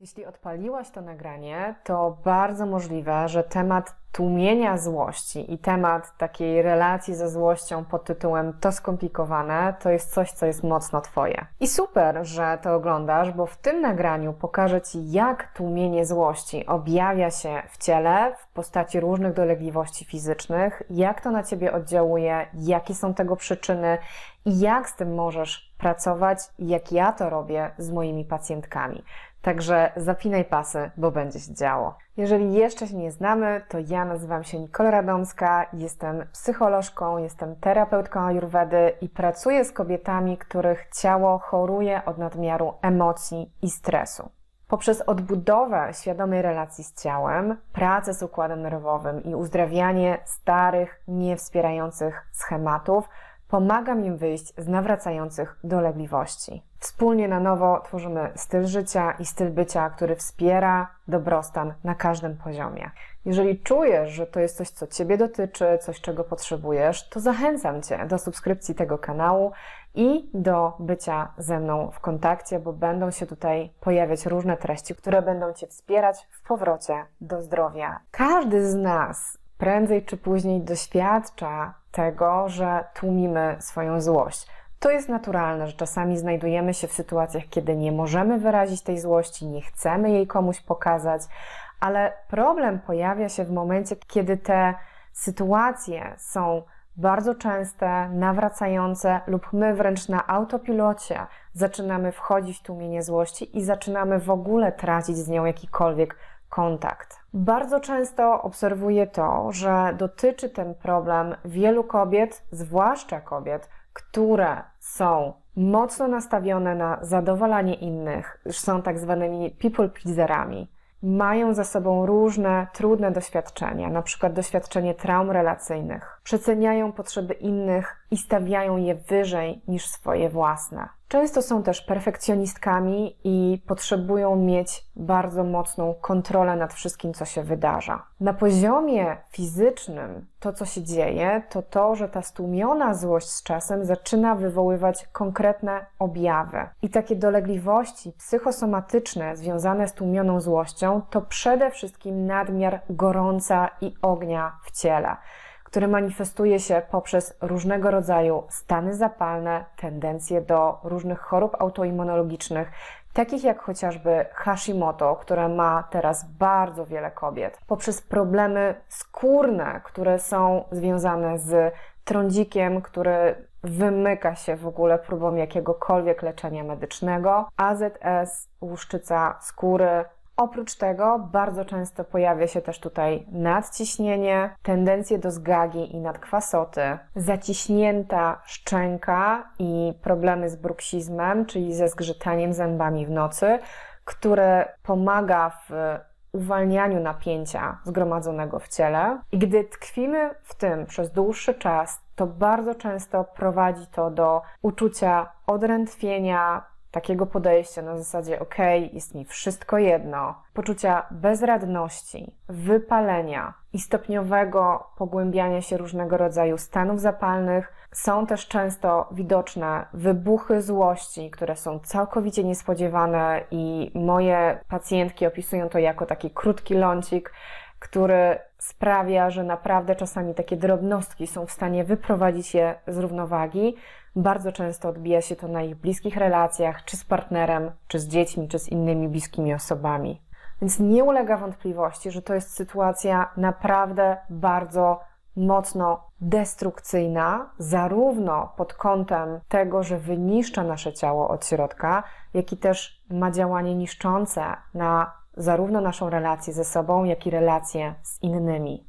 Jeśli odpaliłaś to nagranie, to bardzo możliwe, że temat tłumienia złości i temat takiej relacji ze złością pod tytułem to skomplikowane, to jest coś, co jest mocno Twoje. I super, że to oglądasz, bo w tym nagraniu pokażę Ci, jak tłumienie złości objawia się w ciele w postaci różnych dolegliwości fizycznych, jak to na Ciebie oddziałuje, jakie są tego przyczyny i jak z tym możesz pracować, jak ja to robię z moimi pacjentkami. Także zapinaj pasy, bo będzie się działo. Jeżeli jeszcze się nie znamy, to ja nazywam się Nicole Radomska, jestem psycholożką, jestem terapeutką ayurvedy i pracuję z kobietami, których ciało choruje od nadmiaru emocji i stresu. Poprzez odbudowę świadomej relacji z ciałem, pracę z układem nerwowym i uzdrawianie starych, niewspierających schematów, pomagam im wyjść z nawracających dolegliwości. Wspólnie na nowo tworzymy styl życia i styl bycia, który wspiera dobrostan na każdym poziomie. Jeżeli czujesz, że to jest coś, co Ciebie dotyczy, coś, czego potrzebujesz, to zachęcam Cię do subskrypcji tego kanału i do bycia ze mną w kontakcie, bo będą się tutaj pojawiać różne treści, które będą Cię wspierać w powrocie do zdrowia. Każdy z nas prędzej czy później doświadcza tego, że tłumimy swoją złość. To jest naturalne, że czasami znajdujemy się w sytuacjach, kiedy nie możemy wyrazić tej złości, nie chcemy jej komuś pokazać, ale problem pojawia się w momencie, kiedy te sytuacje są bardzo częste, nawracające, lub my wręcz na autopilocie zaczynamy wchodzić w tłumienie złości i zaczynamy w ogóle tracić z nią jakikolwiek kontakt. Bardzo często obserwuję to, że dotyczy ten problem wielu kobiet, zwłaszcza kobiet, które są mocno nastawione na zadowalanie innych, są tak zwanymi people pleaserami. Mają za sobą różne trudne doświadczenia, na przykład doświadczenie traum relacyjnych. Przeceniają potrzeby innych i stawiają je wyżej niż swoje własne. Często są też perfekcjonistkami i potrzebują mieć bardzo mocną kontrolę nad wszystkim, co się wydarza. Na poziomie fizycznym to, co się dzieje, to to, że ta stłumiona złość z czasem zaczyna wywoływać konkretne objawy. I takie dolegliwości psychosomatyczne związane z tłumioną złością to przede wszystkim nadmiar gorąca i ognia w ciele który manifestuje się poprzez różnego rodzaju stany zapalne, tendencje do różnych chorób autoimmunologicznych, takich jak chociażby Hashimoto, które ma teraz bardzo wiele kobiet, poprzez problemy skórne, które są związane z trądzikiem, który wymyka się w ogóle próbom jakiegokolwiek leczenia medycznego, AZS, łuszczyca skóry, Oprócz tego bardzo często pojawia się też tutaj nadciśnienie, tendencje do zgagi i nadkwasoty, zaciśnięta szczęka i problemy z bruksizmem, czyli ze zgrzytaniem zębami w nocy, które pomaga w uwalnianiu napięcia zgromadzonego w ciele. I gdy tkwimy w tym przez dłuższy czas, to bardzo często prowadzi to do uczucia odrętwienia, takiego podejścia na zasadzie ok, jest mi wszystko jedno, poczucia bezradności, wypalenia i stopniowego pogłębiania się różnego rodzaju stanów zapalnych, są też często widoczne wybuchy złości, które są całkowicie niespodziewane i moje pacjentki opisują to jako taki krótki lącik, który sprawia, że naprawdę czasami takie drobnostki są w stanie wyprowadzić je z równowagi. Bardzo często odbija się to na ich bliskich relacjach, czy z partnerem, czy z dziećmi, czy z innymi bliskimi osobami. Więc nie ulega wątpliwości, że to jest sytuacja naprawdę bardzo mocno destrukcyjna, zarówno pod kątem tego, że wyniszcza nasze ciało od środka, jak i też ma działanie niszczące na zarówno naszą relację ze sobą, jak i relację z innymi.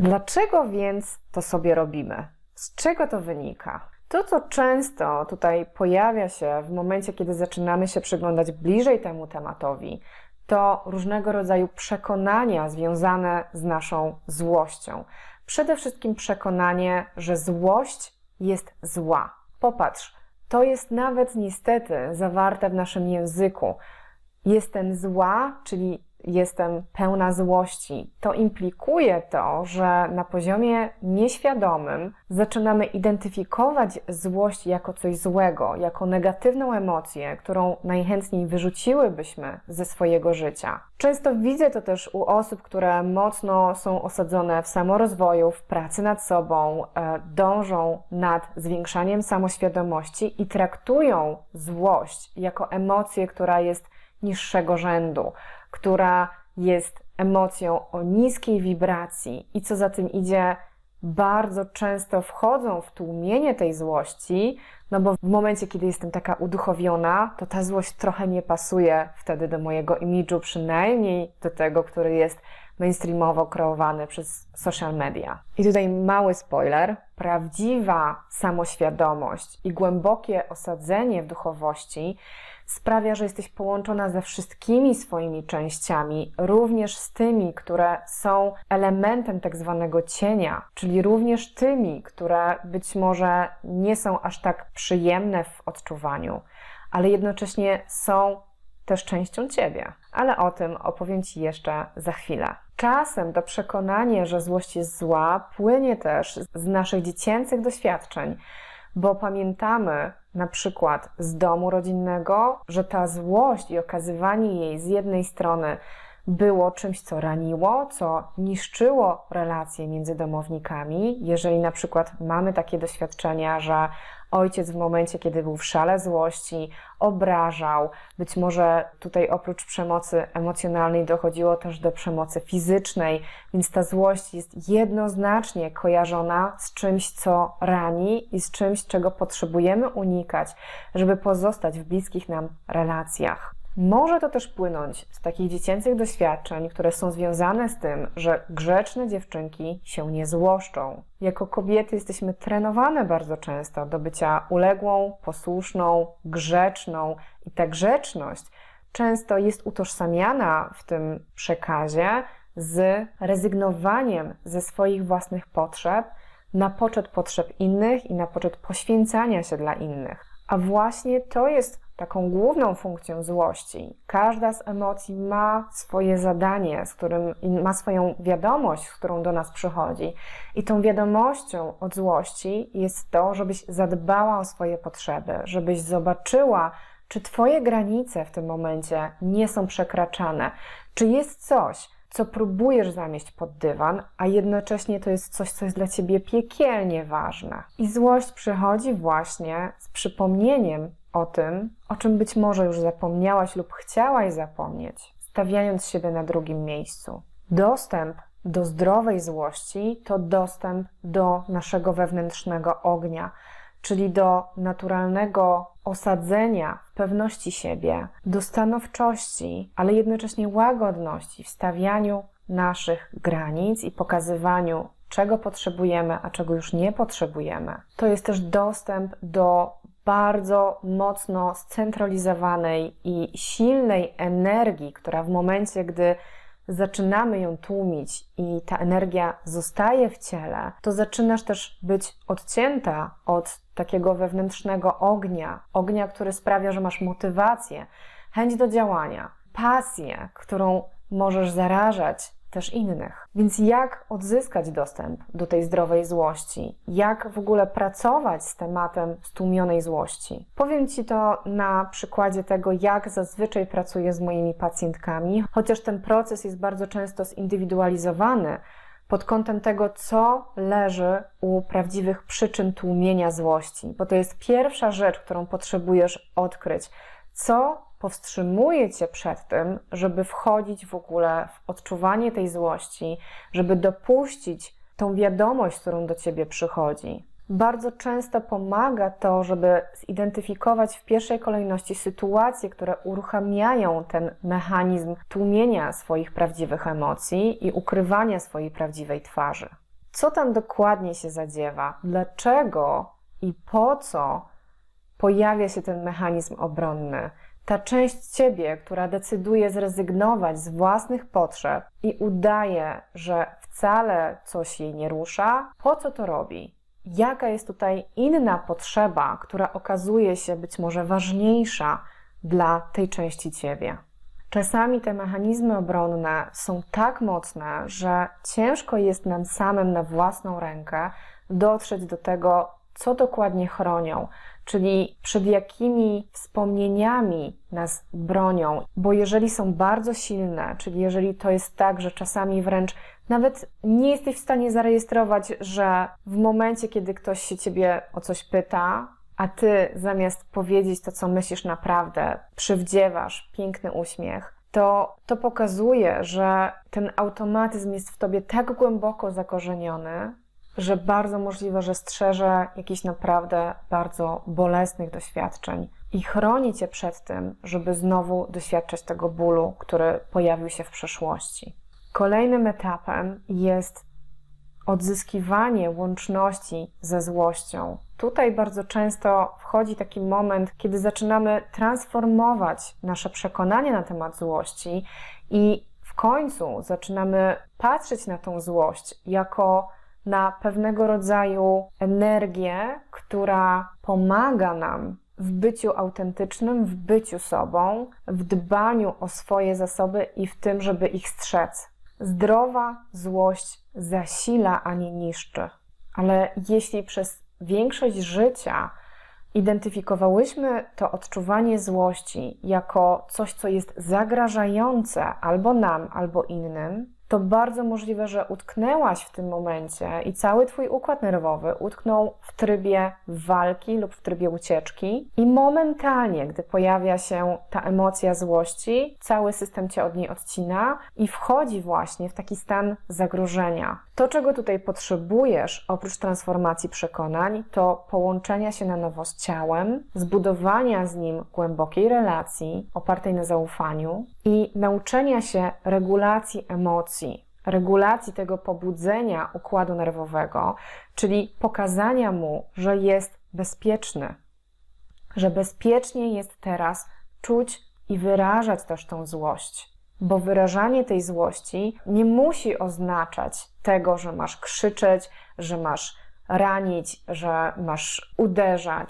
Dlaczego więc to sobie robimy? Z czego to wynika? To, co często tutaj pojawia się w momencie, kiedy zaczynamy się przyglądać bliżej temu tematowi, to różnego rodzaju przekonania związane z naszą złością. Przede wszystkim przekonanie, że złość jest zła. Popatrz, to jest nawet niestety zawarte w naszym języku. Jestem zła, czyli jestem pełna złości, to implikuje to, że na poziomie nieświadomym zaczynamy identyfikować złość jako coś złego, jako negatywną emocję, którą najchętniej wyrzuciłybyśmy ze swojego życia. Często widzę to też u osób, które mocno są osadzone w samorozwoju, w pracy nad sobą, e, dążą nad zwiększaniem samoświadomości i traktują złość jako emocję, która jest niższego rzędu, która jest emocją o niskiej wibracji i co za tym idzie, bardzo często wchodzą w tłumienie tej złości, no bo w momencie, kiedy jestem taka uduchowiona, to ta złość trochę nie pasuje wtedy do mojego imidżu, przynajmniej do tego, który jest mainstreamowo kreowany przez social media. I tutaj mały spoiler. Prawdziwa samoświadomość i głębokie osadzenie w duchowości sprawia, że jesteś połączona ze wszystkimi swoimi częściami, również z tymi, które są elementem tak zwanego cienia, czyli również tymi, które być może nie są aż tak przyjemne w odczuwaniu, ale jednocześnie są też częścią ciebie. Ale o tym opowiem Ci jeszcze za chwilę. Czasem to przekonanie, że złość jest zła, płynie też z naszych dziecięcych doświadczeń, bo pamiętamy na przykład z domu rodzinnego, że ta złość i okazywanie jej z jednej strony było czymś, co raniło, co niszczyło relacje między domownikami. Jeżeli na przykład mamy takie doświadczenia, że ojciec w momencie, kiedy był w szale złości, obrażał, być może tutaj oprócz przemocy emocjonalnej dochodziło też do przemocy fizycznej, więc ta złość jest jednoznacznie kojarzona z czymś, co rani i z czymś, czego potrzebujemy unikać, żeby pozostać w bliskich nam relacjach. Może to też płynąć z takich dziecięcych doświadczeń, które są związane z tym, że grzeczne dziewczynki się nie złoszczą. Jako kobiety jesteśmy trenowane bardzo często do bycia uległą, posłuszną, grzeczną i ta grzeczność często jest utożsamiana w tym przekazie z rezygnowaniem ze swoich własnych potrzeb na poczet potrzeb innych i na poczet poświęcania się dla innych. A właśnie to jest taką główną funkcją złości. Każda z emocji ma swoje zadanie, z którym ma swoją wiadomość, z którą do nas przychodzi. I tą wiadomością od złości jest to, żebyś zadbała o swoje potrzeby, żebyś zobaczyła, czy Twoje granice w tym momencie nie są przekraczane, czy jest coś, co próbujesz zamieść pod dywan, a jednocześnie to jest coś, co jest dla ciebie piekielnie ważne. I złość przychodzi właśnie z przypomnieniem o tym, o czym być może już zapomniałaś lub chciałaś zapomnieć, stawiając siebie na drugim miejscu. Dostęp do zdrowej złości to dostęp do naszego wewnętrznego ognia, czyli do naturalnego osadzenia w pewności siebie, do stanowczości, ale jednocześnie łagodności w stawianiu naszych granic i pokazywaniu, czego potrzebujemy, a czego już nie potrzebujemy. To jest też dostęp do bardzo mocno scentralizowanej i silnej energii, która w momencie, gdy zaczynamy ją tłumić i ta energia zostaje w ciele, to zaczynasz też być odcięta od takiego wewnętrznego ognia, ognia, który sprawia, że masz motywację, chęć do działania, pasję, którą możesz zarażać też innych. Więc jak odzyskać dostęp do tej zdrowej złości? Jak w ogóle pracować z tematem stłumionej złości? Powiem Ci to na przykładzie tego, jak zazwyczaj pracuję z moimi pacjentkami, chociaż ten proces jest bardzo często zindywidualizowany pod kątem tego, co leży u prawdziwych przyczyn tłumienia złości, bo to jest pierwsza rzecz, którą potrzebujesz odkryć. Co powstrzymuje cię przed tym, żeby wchodzić w ogóle w odczuwanie tej złości, żeby dopuścić tą wiadomość, którą do ciebie przychodzi. Bardzo często pomaga to, żeby zidentyfikować w pierwszej kolejności sytuacje, które uruchamiają ten mechanizm tłumienia swoich prawdziwych emocji i ukrywania swojej prawdziwej twarzy. Co tam dokładnie się zadziewa? Dlaczego i po co pojawia się ten mechanizm obronny? Ta część ciebie, która decyduje zrezygnować z własnych potrzeb i udaje, że wcale coś jej nie rusza, po co to robi? Jaka jest tutaj inna potrzeba, która okazuje się być może ważniejsza dla tej części ciebie? Czasami te mechanizmy obronne są tak mocne, że ciężko jest nam samym na własną rękę dotrzeć do tego, co dokładnie chronią, czyli przed jakimi wspomnieniami nas bronią, bo jeżeli są bardzo silne, czyli jeżeli to jest tak, że czasami wręcz nawet nie jesteś w stanie zarejestrować, że w momencie, kiedy ktoś się ciebie o coś pyta, a ty zamiast powiedzieć to, co myślisz naprawdę, przywdziewasz piękny uśmiech, to to pokazuje, że ten automatyzm jest w tobie tak głęboko zakorzeniony, że bardzo możliwe, że strzeże jakichś naprawdę bardzo bolesnych doświadczeń i chroni cię przed tym, żeby znowu doświadczać tego bólu, który pojawił się w przeszłości. Kolejnym etapem jest odzyskiwanie łączności ze złością. Tutaj bardzo często wchodzi taki moment, kiedy zaczynamy transformować nasze przekonanie na temat złości i w końcu zaczynamy patrzeć na tą złość jako na pewnego rodzaju energię, która pomaga nam w byciu autentycznym, w byciu sobą, w dbaniu o swoje zasoby i w tym, żeby ich strzec. Zdrowa złość zasila, a nie niszczy. Ale jeśli przez większość życia identyfikowałyśmy to odczuwanie złości jako coś, co jest zagrażające albo nam, albo innym, to bardzo możliwe, że utknęłaś w tym momencie i cały Twój układ nerwowy utknął w trybie walki lub w trybie ucieczki, i momentalnie, gdy pojawia się ta emocja złości, cały system Cię od niej odcina i wchodzi właśnie w taki stan zagrożenia. To, czego tutaj potrzebujesz, oprócz transformacji przekonań, to połączenia się na nowo z ciałem, zbudowania z nim głębokiej relacji opartej na zaufaniu i nauczenia się regulacji emocji, regulacji tego pobudzenia układu nerwowego, czyli pokazania mu, że jest bezpieczny, że bezpiecznie jest teraz czuć i wyrażać też tą złość bo wyrażanie tej złości nie musi oznaczać tego, że masz krzyczeć, że masz ranić, że masz uderzać,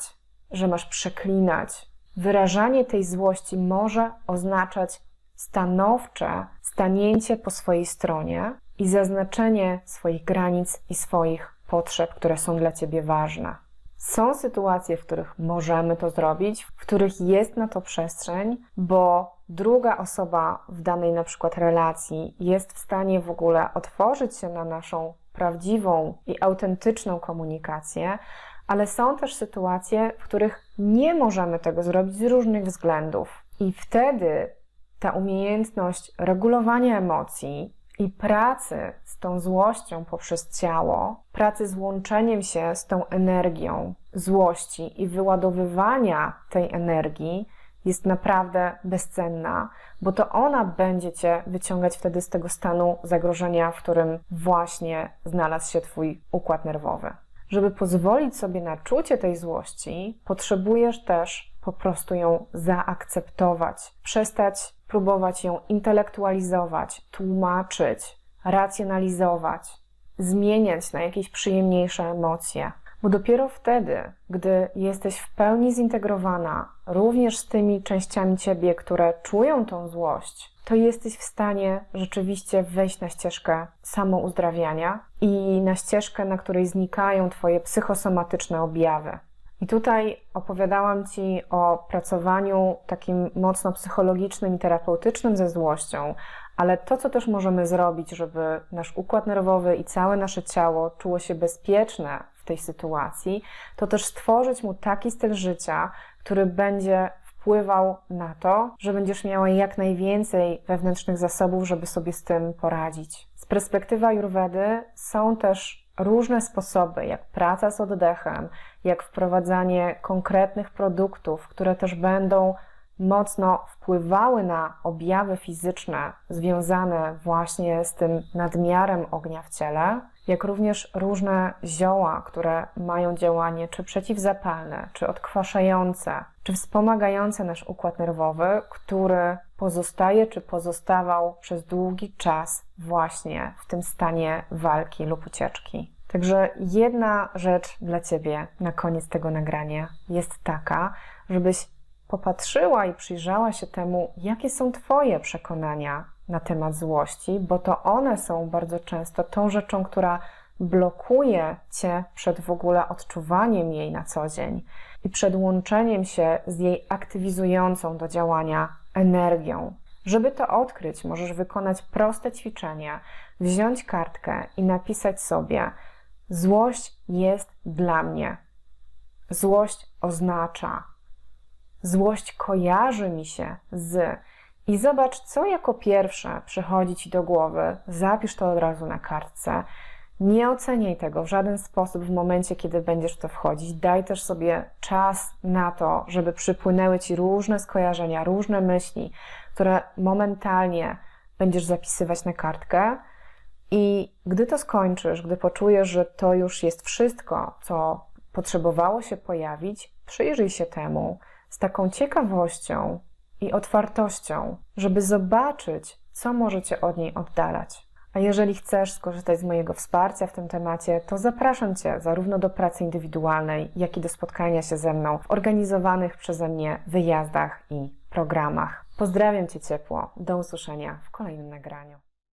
że masz przeklinać. Wyrażanie tej złości może oznaczać stanowcze stanięcie po swojej stronie i zaznaczenie swoich granic i swoich potrzeb, które są dla ciebie ważne. Są sytuacje, w których możemy to zrobić, w których jest na to przestrzeń, bo druga osoba w danej na przykład relacji jest w stanie w ogóle otworzyć się na naszą prawdziwą i autentyczną komunikację, ale są też sytuacje, w których nie możemy tego zrobić z różnych względów. I wtedy ta umiejętność regulowania emocji i pracy z tą złością poprzez ciało, pracy z łączeniem się z tą energią złości i wyładowywania tej energii jest naprawdę bezcenna, bo to ona będzie cię wyciągać wtedy z tego stanu zagrożenia, w którym właśnie znalazł się twój układ nerwowy. Żeby pozwolić sobie na czucie tej złości, potrzebujesz też po prostu ją zaakceptować, przestać próbować ją intelektualizować, tłumaczyć, racjonalizować, zmieniać na jakieś przyjemniejsze emocje. Bo dopiero wtedy, gdy jesteś w pełni zintegrowana również z tymi częściami ciebie, które czują tą złość, to jesteś w stanie rzeczywiście wejść na ścieżkę samouzdrawiania i na ścieżkę, na której znikają Twoje psychosomatyczne objawy. I tutaj opowiadałam Ci o pracowaniu takim mocno psychologicznym i terapeutycznym ze złością, ale to, co też możemy zrobić, żeby nasz układ nerwowy i całe nasze ciało czuło się bezpieczne w tej sytuacji, to też stworzyć mu taki styl życia, który będzie wpływał na to, że będziesz miała jak najwięcej wewnętrznych zasobów, żeby sobie z tym poradzić. Z perspektywy Ayurvedy są też różne sposoby, jak praca z oddechem, jak wprowadzanie konkretnych produktów, które też będą mocno wpływały na objawy fizyczne związane właśnie z tym nadmiarem ognia w ciele, jak również różne zioła, które mają działanie czy przeciwzapalne, czy odkwaszające, czy wspomagające nasz układ nerwowy, który pozostaje czy pozostawał przez długi czas właśnie w tym stanie walki lub ucieczki. Także jedna rzecz dla Ciebie na koniec tego nagrania jest taka, żebyś popatrzyła i przyjrzała się temu, jakie są Twoje przekonania na temat złości, bo to one są bardzo często tą rzeczą, która blokuje Cię przed w ogóle odczuwaniem jej na co dzień i przed łączeniem się z jej aktywizującą do działania energią. Żeby to odkryć, możesz wykonać proste ćwiczenie, wziąć kartkę i napisać sobie: Złość jest dla mnie. Złość oznacza. Złość kojarzy mi się z. I zobacz, co jako pierwsze przychodzi ci do głowy. Zapisz to od razu na kartce. Nie oceniaj tego w żaden sposób w momencie, kiedy będziesz w to wchodzić. Daj też sobie czas na to, żeby przypłynęły ci różne skojarzenia, różne myśli, które momentalnie będziesz zapisywać na kartkę. I gdy to skończysz, gdy poczujesz, że to już jest wszystko, co potrzebowało się pojawić, przyjrzyj się temu z taką ciekawością i otwartością, żeby zobaczyć, co możecie od niej oddalać. A jeżeli chcesz skorzystać z mojego wsparcia w tym temacie, to zapraszam Cię zarówno do pracy indywidualnej, jak i do spotkania się ze mną w organizowanych przeze mnie wyjazdach i programach. Pozdrawiam Cię ciepło. Do usłyszenia w kolejnym nagraniu.